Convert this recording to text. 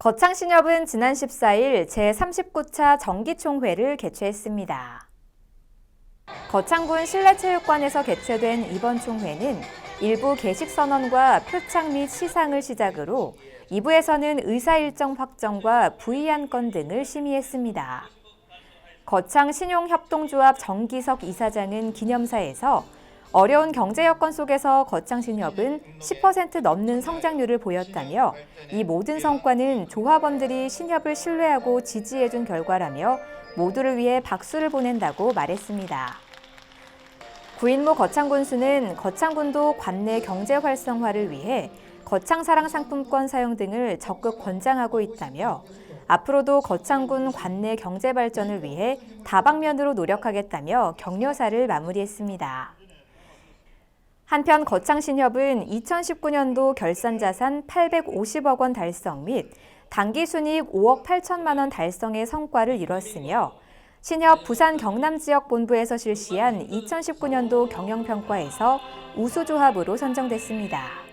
거창신협은 지난 14일 제39차 정기총회를 개최했습니다. 거창군 실내체육관에서 개최된 이번 총회는 일부 개식 선언과 표창 및 시상을 시작으로 2부에서는 의사 일정 확정과 부의안 건 등을 심의했습니다. 거창 신용협동조합 정기석 이사장은 기념사에서 어려운 경제 여건 속에서 거창 신협은 10% 넘는 성장률을 보였다며 이 모든 성과는 조합원들이 신협을 신뢰하고 지지해준 결과라며 모두를 위해 박수를 보낸다고 말했습니다. 구인모 거창군수는 거창군도 관내 경제 활성화를 위해 거창사랑 상품권 사용 등을 적극 권장하고 있다며 앞으로도 거창군 관내 경제 발전을 위해 다방면으로 노력하겠다며 격려사를 마무리했습니다. 한편 거창신협은 2019년도 결산자산 850억 원 달성 및 당기순이익 5억 8천만 원 달성의 성과를 이뤘으며 신협 부산 경남 지역 본부에서 실시한 2019년도 경영평가에서 우수조합으로 선정됐습니다.